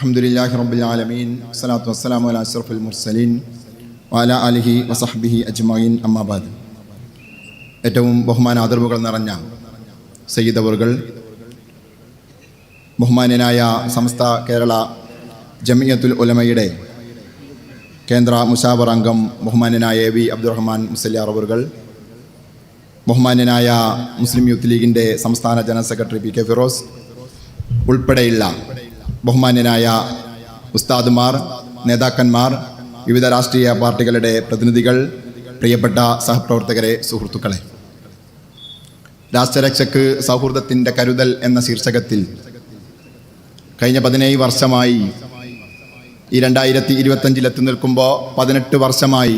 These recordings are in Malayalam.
അഹമ്മദില്ലാഹി റബ്ബിൽ ആലമീൻ സ്വലാത്തു വസ്സലാമു അല അഷ്റഫുൽ മുർസലീൻ വാല അലിഹി വസഹബിഹി അജ്മീൻ അമ്മാബാദ് ഏറ്റവും ബഹുമാന ആദർവുകൾ നിറഞ്ഞ സയ്യിദവറുകൾ ബഹുമാന്യനായ സമസ്ത കേരള ജമിയത്തുൽ ഉലമയുടെ കേന്ദ്ര മുഷാവർ അംഗം ബഹുമാന്യനായ എ വി അബ്ദുറഹ്മാൻ മുസല്യാറവറുകൾ ബഹുമാന്യനായ മുസ്ലിം യൂത്ത് ലീഗിന്റെ സംസ്ഥാന general secretary P K Firos ഉൾപ്പെടെയുള്ള ബഹുമാന്യനായ ഉസ്താദുമാർ നേതാക്കന്മാർ വിവിധ രാഷ്ട്രീയ പാർട്ടികളുടെ പ്രതിനിധികൾ പ്രിയപ്പെട്ട സഹപ്രവർത്തകരെ സുഹൃത്തുക്കളെ. രാഷ്ട്രരക്ഷക്ക് സൗഹൃദത്തിന്റെ കരുതൽ എന്ന ശീർഷകത്തിൽ കഴിഞ്ഞ പതിനേഴ് വർഷമായി ഈ രണ്ടായിരത്തി ഇരുപത്തഞ്ചിലെത്തി നിൽക്കുമ്പോൾ പതിനെട്ട് വർഷമായി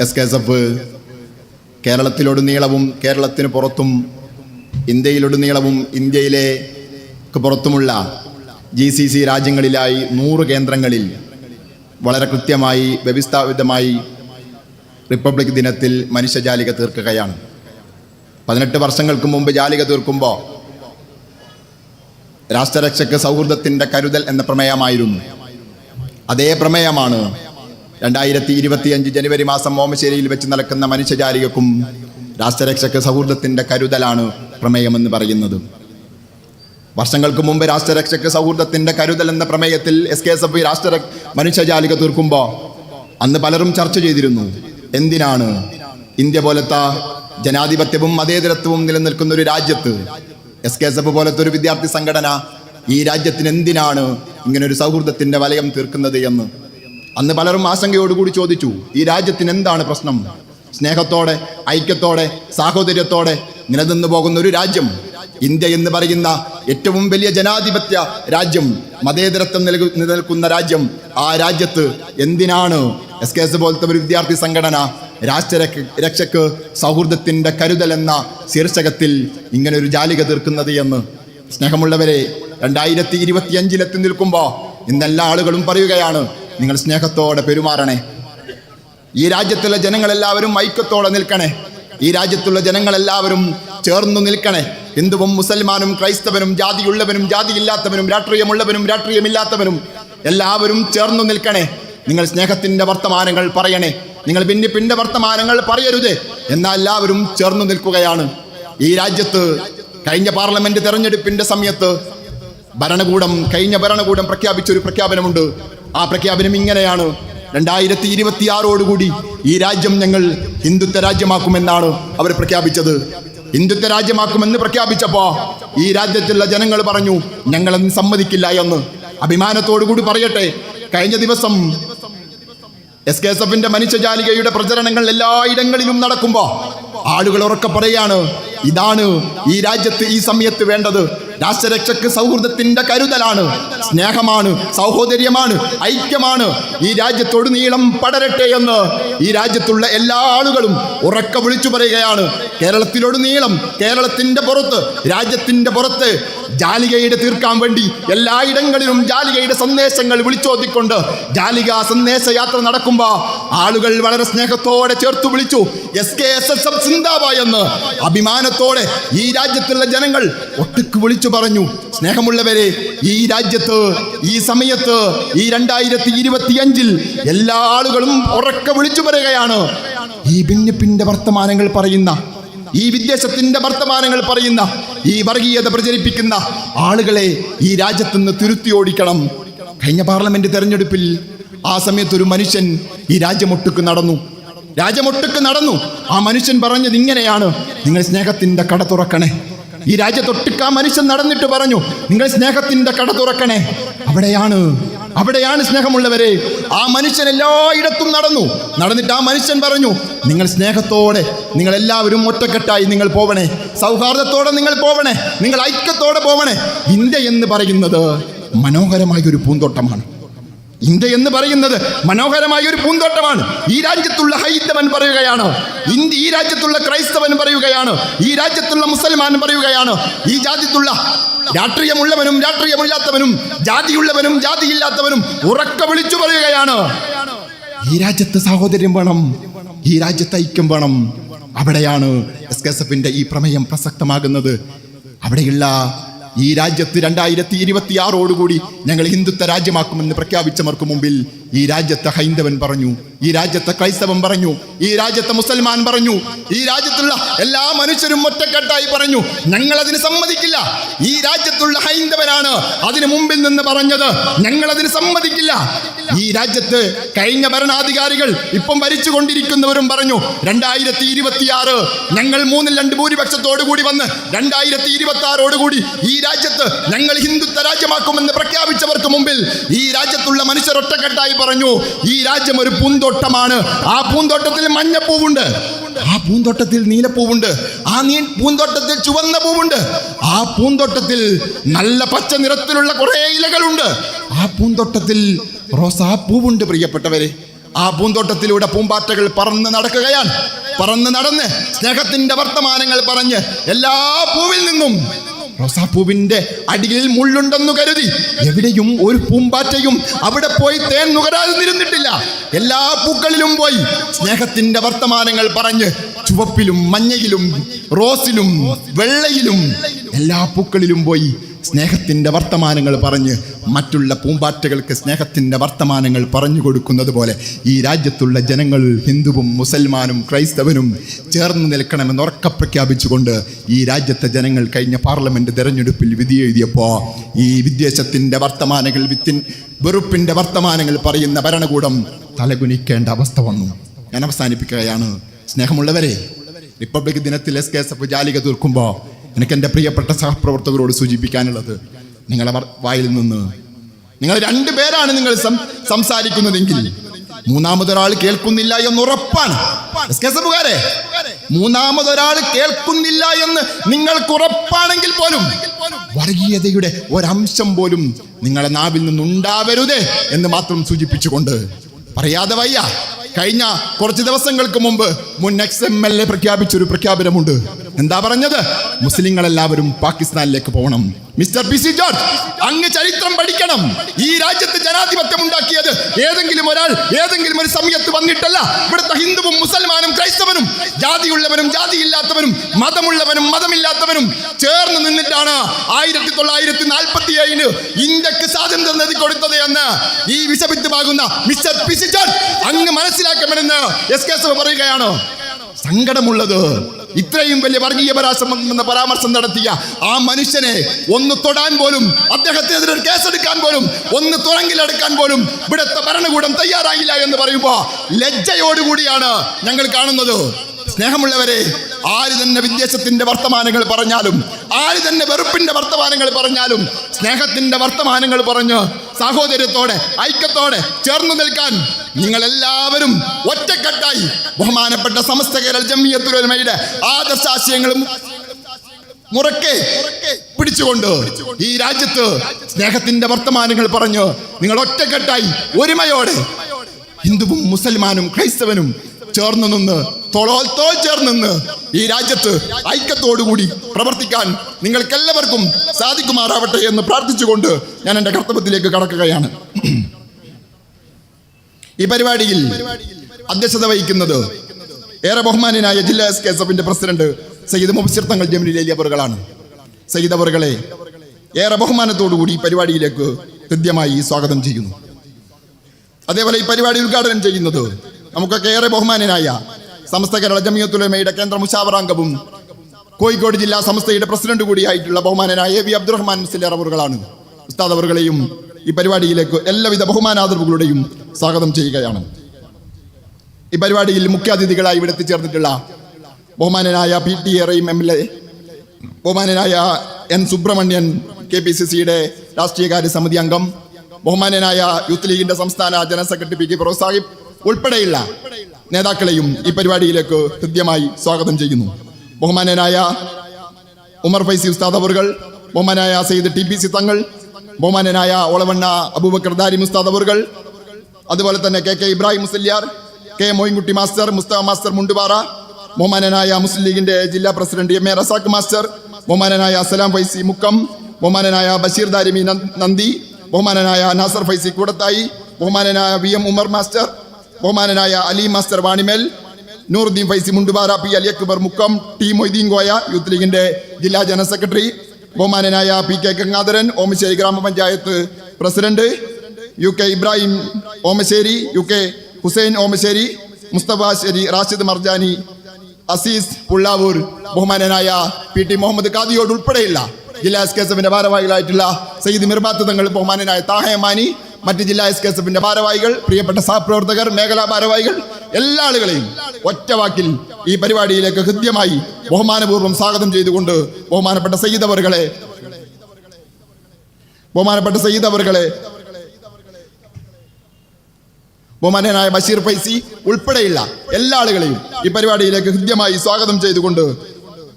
എസ് കെ എസ് എഫ് കേരളത്തിലൊടുനീളവും കേരളത്തിന് പുറത്തും ഇന്ത്യയിലൊടുനീളവും ഇന്ത്യയിലേക്ക് പുറത്തുമുള്ള ജി സി സി രാജ്യങ്ങളിലായി നൂറ് കേന്ദ്രങ്ങളിൽ വളരെ കൃത്യമായി വ്യവസ്ഥാപിതമായി റിപ്പബ്ലിക് ദിനത്തിൽ മനുഷ്യജാലിക തീർക്കുകയാണ്. പതിനെട്ട് വർഷങ്ങൾക്ക് മുമ്പ് ജാലിക തീർക്കുമ്പോൾ രാഷ്ട്രരക്ഷയ്ക്ക് സൗഹൃദത്തിന്റെ കരുതൽ എന്ന പ്രമേയമായിരുന്നു. അതേ പ്രമേയമാണ് രണ്ടായിരത്തി ഇരുപത്തിയഞ്ച് ജനുവരി മാസം ഓമശ്ശേരിയിൽ വെച്ച് നടക്കുന്ന മനുഷ്യജാലികക്കും രാഷ്ട്രരക്ഷയ്ക്ക് സൗഹൃദത്തിന്റെ കരുതലാണ് പ്രമേയമെന്ന് പറയുന്നത്. വർഷങ്ങൾക്ക് മുമ്പ് രാഷ്ട്രരക്ഷയ്ക്ക് സൗഹൃദത്തിന്റെ കരുതൽ എന്ന പ്രമേയത്തിൽ എസ് കെ എസ് എഫ് രാഷ്ട്ര മനുഷ്യജാലിക തീർക്കുമ്പോൾ അന്ന് പലരും ചർച്ച ചെയ്തിരുന്നു. എന്തിനാണ് ഇന്ത്യ പോലത്തെ ജനാധിപത്യവും മതേതരത്വവും നിലനിൽക്കുന്ന ഒരു രാജ്യത്ത് എസ് കെ എസ് എഫ് പോലത്തെ ഒരു വിദ്യാർത്ഥി സംഘടന ഈ രാജ്യത്തിന് എന്തിനാണ് ഇങ്ങനെ ഒരു സൗഹൃദത്തിന്റെ വലയം തീർക്കുന്നത് എന്ന്? അന്ന് പലരും ആശങ്കയോടുകൂടി ചോദിച്ചു ഈ രാജ്യത്തിന് എന്താണ് പ്രശ്നം? സ്നേഹത്തോടെ ഐക്യത്തോടെ സാഹോദര്യത്തോടെ നിലനിന്നു പോകുന്ന ഒരു രാജ്യം ഇന്ത്യ എന്ന് പറയുന്ന ഏറ്റവും വലിയ ജനാധിപത്യ രാജ്യം മതേതരത്വം നിലകു- നിലനിൽക്കുന്ന രാജ്യം ആ രാജ്യത്ത് എന്തിനാണ് എസ് കെ എസ് പോലത്തെ ഒരു വിദ്യാർത്ഥി സംഘടന രാഷ്ട്ര രക്ഷക്ക് സൗഹൃദത്തിന്റെ കരുതൽ എന്ന ശീർഷകത്തിൽ ഇങ്ങനെ ഒരു ജാലിക തീർക്കുന്നത് എന്ന്? സ്നേഹമുള്ളവരെ രണ്ടായിരത്തി ഇരുപത്തിയഞ്ചിലെത്തി നിൽക്കുമ്പോൾ ഇന്നെല്ലാ ആളുകളും പറയുകയാണ് നിങ്ങൾ സ്നേഹത്തോടെ പെരുമാറണേ. ഈ രാജ്യത്തുള്ള ജനങ്ങളെല്ലാവരും ഐക്യത്തോടെ നിൽക്കണേ. ഈ രാജ്യത്തുള്ള ജനങ്ങളെല്ലാവരും ചേർന്നു നിൽക്കണേ. ഹിന്ദുവും മുസൽമാനും ക്രൈസ്തവനും ജാതിയുള്ളവനും ജാതിയില്ലാത്തവനും രാഷ്ട്രീയമുള്ളവനും രാഷ്ട്രീയമില്ലാത്തവനും എല്ലാവരും ചേർന്നു നിൽക്കണേ. നിങ്ങൾ സ്നേഹത്തിന്റെ വർത്തമാനങ്ങൾ പറയണേ. നിങ്ങൾ ഭിന്നിപ്പിന്റെ വർത്തമാനങ്ങൾ പറയരുത്. എന്നാൽ എല്ലാവരും ചേർന്നു നിൽക്കുകയാണ്. ഈ രാജ്യത്ത് കഴിഞ്ഞ പാർലമെന്റ് തെരഞ്ഞെടുപ്പിന്റെ സമയത്ത് ഭരണകൂടം കഴിഞ്ഞ ഭരണകൂടം പ്രഖ്യാപിച്ച ഒരു പ്രഖ്യാപനമുണ്ട്. ആ പ്രഖ്യാപനം ഇങ്ങനെയാണ്. രണ്ടായിരത്തി ഇരുപത്തിയാറോടുകൂടി ഈ രാജ്യം ഞങ്ങൾ ഹിന്ദുത്വ രാജ്യമാക്കുമെന്നാണ് അവർ പ്രഖ്യാപിച്ചത്. ഹിന്ദുത്വ രാജ്യമാക്കുമെന്ന് പ്രഖ്യാപിച്ചപ്പോ ഈ രാജ്യത്തുള്ള ജനങ്ങൾ പറഞ്ഞു ഞങ്ങളൊന്നും സമ്മതിക്കില്ല എന്ന്. അഭിമാനത്തോടു കൂടി പറയട്ടെ കഴിഞ്ഞ ദിവസം എസ് കെ എസ് എഫിന്റെ മനുഷ്യജാലികയുടെ പ്രചരണങ്ങൾ എല്ലായിടങ്ങളിലും നടക്കുമ്പോ ആളുകൾ ഉറക്കെ പറയാണ് ഇതാണ് ഈ രാജ്യത്ത് ഈ സമയത്ത് വേണ്ടത്. രാഷ്ട്രരക്ഷക്ക് സൗഹൃദത്തിന്റെ കരുതലാണ്. സ്നേഹമാണ് സൗഹോദര്യമാണ് ഐക്യമാണ്. ഈ രാജ്യത്തോട് നീളം പടരട്ടെ എന്ന് ഈ രാജ്യത്തുള്ള എല്ലാ ആളുകളും ഉറക്കെ വിളിച്ചു പറയുകയാണ്. കേരളത്തിലോട് നീളം കേരളത്തിന്റെ പുറത്ത് രാജ്യത്തിന്റെ പുറത്ത് ജാലികയുടെ തീർക്കാൻ വേണ്ടി എല്ലായിടങ്ങളിലും ജാലികയുടെ സന്ദേശങ്ങൾ വിളിച്ചോതിക്കൊണ്ട് ജാലിക സന്ദേശ യാത്ര നടക്കുമ്പോ ആളുകൾ വളരെ സ്നേഹത്തോടെ ചേർത്തു വിളിച്ചു S K S S F സിന്താബ എന്ന്. അഭിമാനത്തോടെ ഈ രാജ്യത്തുള്ള ജനങ്ങൾ ഒട്ടുക്ക് വിളിച്ചു പറഞ്ഞു സ്നേഹമുള്ളവരെ ഈ രാജ്യത്ത് ഈ സമയത്ത് ഈ രണ്ടായിരത്തി ഇരുപത്തിയഞ്ചിൽ എല്ലാ ആളുകളും ഉറക്കെ വിളിച്ചു പറയുകയാണ്. ഈ ഭിന്നിപ്പിന്റെ വർത്തമാനങ്ങൾ പറയുന്ന ഈ വിദ്വേഷത്തിന്റെ വർത്തമാനങ്ങൾ പറയുന്ന ഈ വർഗീയത പ്രചരിപ്പിക്കുന്ന ആളുകളെ ഈ രാജ്യത്തുനിന്ന് തിരുത്തി ഓടിക്കണം. കഴിഞ്ഞ പാർലമെന്റ് തെരഞ്ഞെടുപ്പിൽ ആ സമയത്ത് ഒരു മനുഷ്യൻ ഈ രാജ്യമൊട്ടുക്ക് നടന്നു. രാജ്യമൊട്ടുക്ക് നടന്നു. ആ മനുഷ്യൻ പറഞ്ഞത് ഇങ്ങനെയാണ്. നിങ്ങൾ സ്നേഹത്തിന്റെ കട തുറക്കണേ. ഈ രാജ്യത്തൊട്ടുക്ക് ആ മനുഷ്യൻ നടന്നിട്ട് പറഞ്ഞു നിങ്ങൾ സ്നേഹത്തിന്റെ കട തുറക്കണേ. അവിടെയാണ് അവിടെയാണ് സ്നേഹമുള്ളവരെ. ആ മനുഷ്യൻ എല്ലായിടത്തും നടന്നു. നടന്നിട്ട് ആ മനുഷ്യൻ പറഞ്ഞു നിങ്ങൾ സ്നേഹത്തോടെ നിങ്ങൾ എല്ലാവരും ഒറ്റക്കെട്ടായി നിങ്ങൾ പോവണേ. സൗഹാർദ്ദത്തോടെ നിങ്ങൾ പോവണേ. നിങ്ങൾ ഐക്യത്തോടെ പോവണേ. ഇന്ത്യ എന്ന് പറയുന്നത് മനോഹരമായ ഒരു പൂന്തോട്ടമാണ്. ഇന്ത്യ എന്ന് പറയുന്നത് മനോഹരമായ ഒരു പൂന്തോട്ടമാണ്. ഈ രാജ്യത്തുള്ള ഹൈന്ദവൻ പറയുകയാണ്. ഇന്ത്യ ഈ രാജ്യത്തുള്ള ക്രൈസ്തവൻ പറയുകയാണ്. ഈ രാജ്യത്തുള്ള മുസൽമാൻ പറയുകയാണ്. ഈ രാജ്യത്തുള്ള രാഷ്ട്രീയമുള്ളവനും രാഷ്ട്രീയമില്ലാത്തവനും ജാതിയുള്ളവനും ജാതിയില്ലാത്തവനും ഉറക്ക വിളിച്ചു പറയുകയാണ്. ഈ രാജ്യത്ത് സാഹോദര്യം വേണം. ഈ രാജ്യത്ത് ഐക്യം വേണം. അവിടെയാണ് എസ് കെ എസ് എഫിന്റെ ഈ പ്രമേയം പ്രസക്തമാകുന്നത്. അവിടെയുള്ള ഈ രാജ്യത്ത് രണ്ടായിരത്തി ഇരുപത്തി ആറോടുകൂടി ഞങ്ങൾ ഹിന്ദുത്വ രാജ്യമാക്കുമെന്ന് പ്രഖ്യാപിച്ചവർക്ക് മുമ്പിൽ ഈ രാജ്യത്തെ ഹൈന്ദവൻ പറഞ്ഞു. ഈ രാജ്യത്തെ ക്രൈസ്തവൻ പറഞ്ഞു ഈ രാജ്യത്തെ മുസൽമാൻ പറഞ്ഞു ഈ രാജ്യത്തുള്ള എല്ലാ മനുഷ്യരും ഒറ്റക്കെട്ടായി പറഞ്ഞു ഞങ്ങൾ അതിന് സമ്മതിക്കില്ല. ഈ രാജ്യത്തുള്ള ഹൈന്ദവരാണ് അതിന് മുമ്പിൽ നിന്ന് പറഞ്ഞത് ഞങ്ങൾ അതിന് സമ്മതിക്കില്ല. ഈ രാജ്യത്ത് കഴിഞ്ഞ ഭരണാധികാരികൾ ഇപ്പം ഭരിച്ചുകൊണ്ടിരിക്കുന്നവരും പറഞ്ഞു രണ്ടായിരത്തി ഇരുപത്തിയാറ് ഞങ്ങൾ മൂന്നിൽ രണ്ട് ഭൂരിപക്ഷത്തോടു കൂടി വന്ന് രണ്ടായിരത്തി ഇരുപത്തി ആറോടുകൂടി ഈ രാജ്യത്ത് ഞങ്ങൾ ഹിന്ദുത്വ രാജ്യമാക്കുമെന്ന് പ്രഖ്യാപിച്ചവർക്ക് മുമ്പിൽ ഈ രാജ്യത്തുള്ള മനുഷ്യർ ഒറ്റക്കെട്ടായി പറഞ്ഞു ഈ രാജ്യം ഒരു പൂന്തോട്ടമാണ്. ആ പൂന്തോട്ടത്തിൽ മഞ്ഞപ്പൂവുണ്ട്. ആ പൂന്തോട്ടത്തിൽ നീലപ്പൂവുണ്ട്. ആ നീ പൂന്തോട്ടത്തിൽ ചുവന്ന പൂവുണ്ട്. ആ പൂന്തോട്ടത്തിൽ നല്ല പച്ച നിറത്തിലുള്ള കുറേ ഇലകളുണ്ട്. ആ പൂന്തോട്ടത്തിൽ റോസാ പൂവുണ്ട് പ്രിയപ്പെട്ടവരെ. ആ പൂന്തോട്ടത്തിലൂടെ പൂമ്പാറ്റകൾ പറന്ന് നടക്കുകയാണ്. പറന്ന് നടന്ന് സ്നേഹത്തിന്റെ വർത്തമാനങ്ങൾ പറഞ്ഞ് എല്ലാ പൂവിൽ നിന്നും റോസാപ്പൂവിന്റെ അടിയിൽ മുള്ളുണ്ടെന്നു കരുതി. എവിടെയും ഒരു പൂമ്പാറ്റയും അവിടെ പോയി തേൻ നുകരാതിരുന്നിട്ടില്ല. എല്ലാ പൂക്കളിലും പോയി. സ്നേഹത്തിന്റെ വർത്തമാനങ്ങൾ പറഞ്ഞ് ചുവപ്പിലും മഞ്ഞയിലും റോസിലും വെള്ളയിലും എല്ലാ പൂക്കളിലും പോയി. സ്നേഹത്തിന്റെ വർത്തമാനങ്ങൾ പറഞ്ഞ് മറ്റുള്ള പൂമ്പാറ്റകൾക്ക് സ്നേഹത്തിന്റെ വർത്തമാനങ്ങൾ പറഞ്ഞു കൊടുക്കുന്നത് പോലെ ഈ രാജ്യത്തുള്ള ജനങ്ങൾ ഹിന്ദുവും മുസൽമാനും ക്രൈസ്തവനും ചേർന്ന് നിൽക്കണമെന്ന് ഉറക്കപ്രഖ്യാപിച്ചുകൊണ്ട് ഈ രാജ്യത്തെ ജനങ്ങൾ കഴിഞ്ഞ പാർലമെന്റ് തിരഞ്ഞെടുപ്പിൽ വിധി എഴുതിയപ്പോൾ ഈ വിദ്വേഷത്തിന്റെ വർത്തമാനങ്ങൾ വിത്തിൻ വെറുപ്പിന്റെ വർത്തമാനങ്ങൾ പറയുന്ന ഭരണകൂടം തലകുനിക്കേണ്ട അവസ്ഥ വന്നു. ഞാൻ അവസാനിപ്പിക്കുകയാണ്. സ്നേഹമുള്ളവരെ റിപ്പബ്ലിക് ദിനത്തിൽ എസ് കെ എസ് എഫ് ജാലിക തീർക്കുമ്പോൾ എനിക്ക് എന്റെ പ്രിയപ്പെട്ട സഹപ്രവർത്തകരോട് സൂചിപ്പിക്കാനുള്ളത് നിങ്ങളെ വായിൽ നിന്ന്. നിങ്ങൾ രണ്ടു പേരാണ് നിങ്ങൾ സംസാരിക്കുന്നതെങ്കിൽ മൂന്നാമതൊരാൾ കേൾക്കുന്നില്ല എന്ന് ഉറപ്പാണ്. മൂന്നാമതൊരാൾ കേൾക്കുന്നില്ല എന്ന് നിങ്ങൾക്ക് ഉറപ്പാണെങ്കിൽ പോലും വർഗീയതയുടെ ഒരംശം പോലും നിങ്ങളെ നാവിൽ നിന്നുണ്ടാവരുത് എന്ന് മാത്രം സൂചിപ്പിച്ചുകൊണ്ട് പറയാതെ വയ്യ. കഴിഞ്ഞ കുറച്ച് ദിവസങ്ങൾക്ക് മുമ്പ് മുൻ എക്സ് എം എൽ എ പ്രഖ്യാപിച്ചൊരു പ്രഖ്യാപനമുണ്ട്. എന്താ പറഞ്ഞത്? മുസ്ലിങ്ങൾ എല്ലാവരും പാകിസ്ഥാനിലേക്ക് പോകണം. മിസ്റ്റർ പി സി ജോർജ് അങ്ങ് ചരിത്രം പഠിക്കണം. ഈ രാജ്യത്ത് ജനാധിപത്യം ഉണ്ടാക്കിയത് ഏതെങ്കിലും ഒരാൾ ഏതെങ്കിലും ഒരു സമയത്ത് വന്നിട്ടല്ല. ഇവിടുത്തെ ഹിന്ദുവും മുസൽമാനും ക്രൈസ്തവനും ജാതിയുള്ളവനും ജാതിയില്ലാത്തവനും മതമുള്ളവനും മതമില്ലാത്തവനും ചേർന്ന് നിന്നിട്ടാണ് ആയിരത്തി തൊള്ളായിരത്തി നാൽപ്പത്തി ഏഴിന് ഇന്ത്യയ്ക്ക് സ്വാതന്ത്ര്യം നേടിക്കൊടുത്തത് എന്ന് ഈ വിഷവിദ്യമാകുന്ന മിസ്റ്റർ പി സി ജോർജ് അങ്ങ് മനസ്സിലാക്കണമെന്ന് എസ് കെ എസ് പറയുകയാണ്. സങ്കടമുള്ളത്. ഇത്രയും വലിയ വർഗീയ പരാമർശം എന്ന പരാമർശം നടത്തിയ ആ മനുഷ്യനെ ഒന്ന് തൊടാൻ പോലും അദ്ദേഹത്തിനെതിരെ കേസെടുക്കാൻ പോലും ഒന്ന് തുറങ്കിലെടുക്കാൻ പോലും ഇവിടുത്തെ ഭരണകൂടം തയ്യാറായില്ല എന്ന് പറയുമ്പോൾ ലജ്ജയോടുകൂടിയാണ് ഞങ്ങൾ കാണുന്നത്. സ്നേഹമുള്ളവരെ ആര് തന്നെ വിദ്വേഷത്തിന്റെ വർത്തമാനങ്ങൾ പറഞ്ഞാലും ആര് തന്നെ വെറുപ്പിന്റെ വർത്തമാനങ്ങൾ പറഞ്ഞാലും സ്നേഹത്തിന്റെ വർത്തമാനങ്ങൾ പറഞ്ഞ് സഹോദര്യത്തോടെ ഐക്യത്തോടെ ചേർന്ന് നിൽക്കാൻ നിങ്ങൾ എല്ലാവരും ഒറ്റക്കെട്ടായി ബഹുമാനപ്പെട്ട സമസ്ത കേരള ജമ്മിയത്തുലമയുടെ ആദർശാശയങ്ങളും മുറക്കെ പിടിച്ചുകൊണ്ട് ഈ രാജ്യത്ത് സ്നേഹത്തിന്റെ വർത്തമാനങ്ങൾ പറഞ്ഞു നിങ്ങൾ ഒറ്റക്കെട്ടായി ഒരുമയോടെ ഹിന്ദുവും മുസൽമാനും ക്രൈസ്തവനും ചേർന്നു നിന്ന് തോളോൽ തോൾ ചേർന്ന് ഈ രാജ്യത്ത് ഐക്യത്തോടുകൂടി പ്രവർത്തിക്കാൻ നിങ്ങൾക്കെല്ലാവർക്കും സാധിക്കുമാറാവട്ടെ എന്ന് പ്രാർത്ഥിച്ചുകൊണ്ട് ഞാൻ എന്റെ കർത്തവ്യത്തിലേക്ക് കടക്കുകയാണ്. ഈ പരിപാടിയിൽ അധ്യക്ഷത വഹിക്കുന്നത് ഏറെ ബഹുമാനായ ജില്ലാ എസ് കെ എസ് എഫിന്റെ പ്രസിഡന്റ് സയ്യിദ് മുബസിർ തങ്ങൾ ജമീലി അവറുകളാണ് സയ്യിദ് അവറുകളെ ഏറെ ബഹുമാനത്തോടുകൂടി ഈ പരിപാടിയിലേക്ക് ഹൃദ്യമായി സ്വാഗതം ചെയ്യുന്നു. അതേപോലെ ഈ പരിപാടി ഉദ്ഘാടനം ചെയ്യുന്നത് നമുക്കൊക്കെ ഏറെ ബഹുമാനനായ സമസ്ത കേരള ജമിയത്തുലമയുടെ കേന്ദ്ര മുഷാവറാംഗവും കോഴിക്കോട് ജില്ലാ സമസ്തയുടെ പ്രസിഡന്റ് കൂടിയായിട്ടുള്ള ബഹുമാനനായ എ വി അബ്ദുറഹ്മാൻ മുസ്ലിയാർ അവറുകളാണ് ഉസ്താദ് അവറുകളെയും ഈ പരിപാടിയിലേക്ക് എല്ലാവിധ ബഹുമാനാദരവുകളുടെയും സ്വാഗതം ചെയ്യുകയാണ്. ഈ പരിപാടിയിൽ മുഖ്യാതിഥികളായി ഇവിടെ എത്തിച്ചേർന്നിട്ടുള്ള ബഹുമാനനായ പി ടി എ എറയും എം എൽ എ ബഹുമാനനായ N Subramanian K P C സിയുടെ രാഷ്ട്രീയകാര്യ സമിതി അംഗം ബഹുമാനനായ യൂത്ത് ലീഗിന്റെ സംസ്ഥാന general secretary P K Firos Sahib ഉൾപ്പെടെയുള്ള നേതാക്കളെയും ഈ പരിപാടിയിലേക്ക് ഹൃദ്യമായി സ്വാഗതം ചെയ്യുന്നു. ബഹുമാനനായ ഉമർ ഫൈസി ഉസ്താദ് അവറുകൾ ബഹുമാനായ സയ്യിദ് ടി പി സി തങ്ങൾ ബഹുമാനനായ ഒളവണ്ണ അബൂബക്കർ ദാരി മുസ്താദ് അവറുകൾ അതുപോലെ തന്നെ K K Ibrahim Musliyar K Moinkutty master Mustafa master Mundupara ബഹുമാനനായ മുസ്ലിം ലീഗിന്റെ ജില്ലാ president M A Razak master ബഹുമാനനായ സലാം ഫൈസി മുക്കം ബഹുമാനനായ ബഷീർ ദാരിമി നന്ദി ബഹുമാനനായ നാസർ ഫൈസി കൂടത്തായി ബഹുമാനനായ വി എം ഉമർ മാസ്റ്റർ ബഹുമാനനായ Ali master Vanimel Nooruddin Faizi Mundupara P Ali Akbar Mukkam T Moideen Koya youth ലീഗിന്റെ ജില്ലാ ജനറൽ സെക്രട്ടറി ബഹുമാനനായ പി കെ ഗംഗാധരൻ ഓമശ്ശേരി ഗ്രാമപഞ്ചായത്ത് president U K Ibrahim Omassery U K Hussain Omassery Mustafa ശരി റാഷിദ് മർജാനി അസീസ് പുള്ളാവൂർ ബഹുമാനനായ പി ടി മുഹമ്മദ് ഖാദിയോട് ഉൾപ്പെടെയുള്ള ജില്ലാ എസ് കെ എസ് എഫിന്റെ ഭാരവാഹികളായിട്ടുള്ള സയ്യിദ് മിർബാത്ത് തങ്ങൾ ബഹുമാനനായ താഹയമാനി മറ്റ് ജില്ലാ എസ് കെ എസ് എഫിന്റെ ഭാരവാഹികൾ പ്രിയപ്പെട്ട സഹപ്രവർത്തകർ മേഖലാ ഭാരവാഹികൾ എല്ലാ ആളുകളെയും ഒറ്റ വാക്കിൽ ഈ പരിപാടിയിലേക്ക് ഹൃദ്യമായി ബഹുമാനപൂർവം സ്വാഗതം ചെയ്തുകൊണ്ട് ബഹുമാനപ്പെട്ട സയ്യിദ് അവറുകളെ ബഹുമാനപ്പെട്ട സയ്യിദ് അവറുകളെ ബഹുമാനനായ ബഷീർ ഫൈസി ഉൾപ്പെടെയുള്ള എല്ലാ ആളുകളെയും ഈ പരിപാടിയിലേക്ക് ഹൃദ്യമായി സ്വാഗതം ചെയ്തുകൊണ്ട്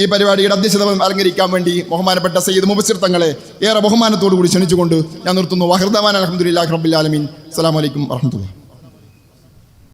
ഈ പരിപാടിയുടെ അധ്യക്ഷത അലങ്കരിക്കാൻ വേണ്ടി ബഹുമാനപ്പെട്ട സയ്യിദ് മുബസിർ തങ്ങളെ ഏറെ ബഹുമാനത്തോടു കൂടി ക്ഷണിച്ചുകൊണ്ട് ഞാൻ നിർത്തുന്നു. വഹർദാൻ അലഹമുല്ലാ റബ്ബിൽ ആലമീൻ. അസ്സലാമു അലൈക്കും വറഹ്മത്തുള്ളാഹി